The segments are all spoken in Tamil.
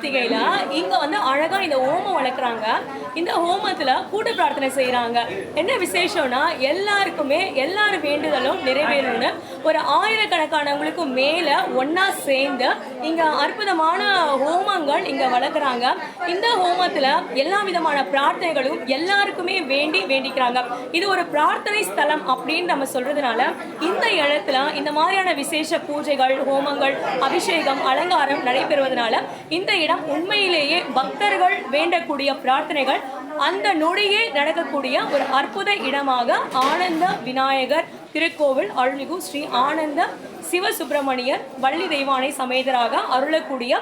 கிருத்திகையில இங்க வந்து அழகா இந்த ஹோமம் வளர்க்குறாங்க இந்த ஹோமத்துல கூட்ட பிரார்த்தனை செய்யறாங்க என்ன விசேஷம்னா எல்லாருக்குமே எல்லார் வேண்டுதலும் நிறைவேறணும்னு ஒரு ஆயிரக்கணக்கானவங்களுக்கு மேலே ஒன்றா சேர்ந்து இங்கே அற்புதமான ஹோமங்கள் இங்கே வளர்க்குறாங்க. இந்த ஹோமத்தில் எல்லா விதமான பிரார்த்தனைகளும் எல்லாருக்குமே வேண்டி வேண்டிக்கிறாங்க. இது ஒரு பிரார்த்தனை ஸ்தலம் அப்படின்னு நம்ம சொல்கிறதுனால இந்த இடத்துல இந்த மாதிரியான விசேஷ பூஜைகள் ஹோமங்கள் அபிஷேகம் அலங்காரம் நடைபெறுவதனால இந்த இடம் உண்மையிலேயே பக்தர்கள் வேண்டக்கூடிய பிரார்த்தனைகள் அந்த நொடியே நடக்கக்கூடிய ஒரு அற்புத இடமாக ஆனந்த விநாயகர் திருக்கோவில் அருள்மிகு ஸ்ரீ ஆனந்த சிவசுப்பிரமணியர் வள்ளி தெய்வானை சமேதராக அருளக்கூடிய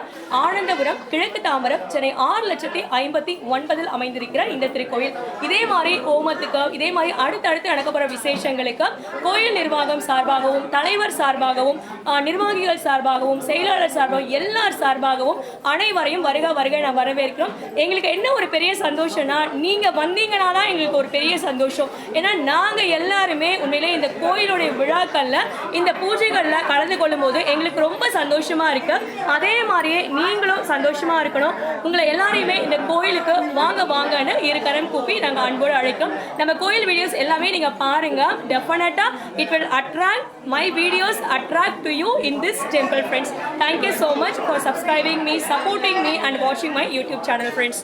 ஆனந்தபுரம் கிழக்கு தாமரம் சென்னை ஆறு லட்சத்தி ஐம்பத்தி ஒன்பதில் அமைந்திருக்கிற இந்த திருக்கோயில் இதே மாதிரி ஹோமத்துக்கு இதே மாதிரி அடுத்தடுத்து நடக்கப்படுற விசேஷங்களுக்கு கோயில் நிர்வாகம் சார்பாகவும் தலைவர் சார்பாகவும் ஆஹ், நிர்வாகிகள் சார்பாகவும் செயலாளர் சார்பாகவும் எல்லார் சார்பாகவும் அனைவரையும் வருக வருக நான் வரவேற்கிறோம். எங்களுக்கு என்ன ஒரு பெரிய சந்தோஷம்னா நீங்கள் வந்தீங்கன்னா தான் எங்களுக்கு ஒரு பெரிய சந்தோஷம். ஏன்னா நாங்கள் எல்லாருமே உண்மையிலே இந்த கோயிலுடைய விழாக்களில் இந்த பூஜைகளில் கலந்து கொள்ளும் போது எங்களுக்கு ரொம்ப சந்தோஷமாக இருக்கு. அதே மாதிரியே நீங்களும் சந்தோஷமாக இருக்கணும். உங்களை எல்லாரையுமே இந்த கோயிலுக்கு வாங்க வாங்கன்னு இரு கரம் கூப்பி நாங்கள் அன்போடு அழைக்கும் நம்ம கோயில் வீடியோஸ் எல்லாமே நீங்கள் பாருங்கள் டெஃபினட்டாக it will attract my videos attract to you in this temple friends thank you so much for subscribing me supporting me and வாட்சிங் மை யூடியூப் சேனல் ஃப்ரெண்ட்ஸ்